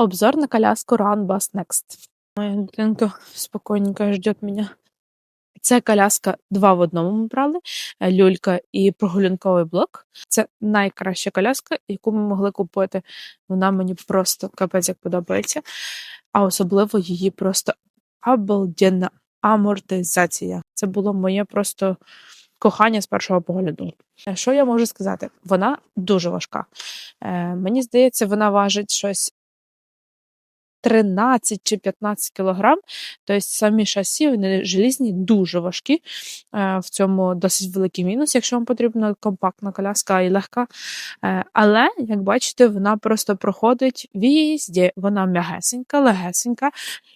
Обзор на коляску Run Bus Next. Моя дитинка спокійненько ждет мене. Це коляска два в одному ми брали, е, люлька і прогулянковий блок. Це найкраща коляска, яку ми могли купити. Вона мені просто капець як подобається. А особливо її просто обалденна амортизація. Це було моє просто кохання з першого погляду. Е, Що я можу сказати? Вона дуже важка. Е, мені здається, вона важить щось 13 чи 15 кілограм. Тобто самі шасі, вони желізні, дуже важкі. Е, В цьому досить великий мінус, якщо вам потрібна компактна коляска і легка. Е, Але, як бачите, вона просто проходить візде. Вона м'ягесенька, легесенька,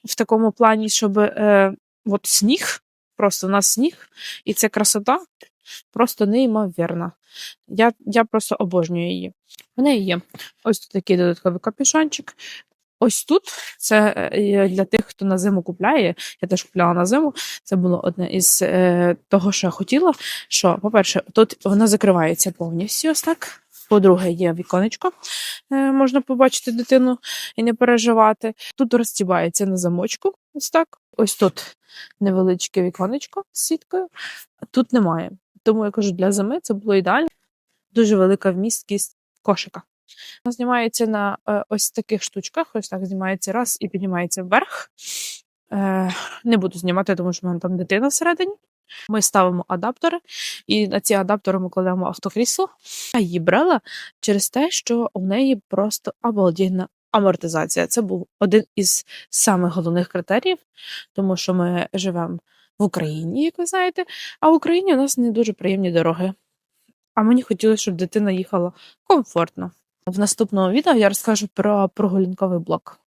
в такому плані, щоб е, от сніг, просто у нас сніг, і це красота просто неймовірна. Я, я просто обожнюю її. В неї є ось такий додатковий капюшончик. Ось тут це е, для тих, хто на зиму купляє. Я теж купляла на зиму. Це було одне із е, того, що я хотіла. Що, по-перше, тут вона закривається повністю ось так. По-друге, є віконечко, е, можна побачити дитину і не переживати. Тут розтібається на замочку, ось так. Ось тут невеличке віконечко з сіткою, тут немає. Тому я кажу, для зими це було ідеально. Дуже велика вмісткість кошика. Вона знімається на е, ось таких штучках, ось так знімається раз і піднімається вверх. Е, не буду знімати, тому що в мене там дитина всередині. Ми ставимо адаптери, і на ці адаптери ми кладемо автокрісло. Я її брала через те, що у неї просто обалденна амортизація. Це був один із самих головних критеріїв, тому що ми живемо в Україні, як ви знаєте, а в Україні у нас не дуже приємні дороги. А мені хотілося, щоб дитина їхала комфортно. В наступному відео я розкажу про прогулянковий блок.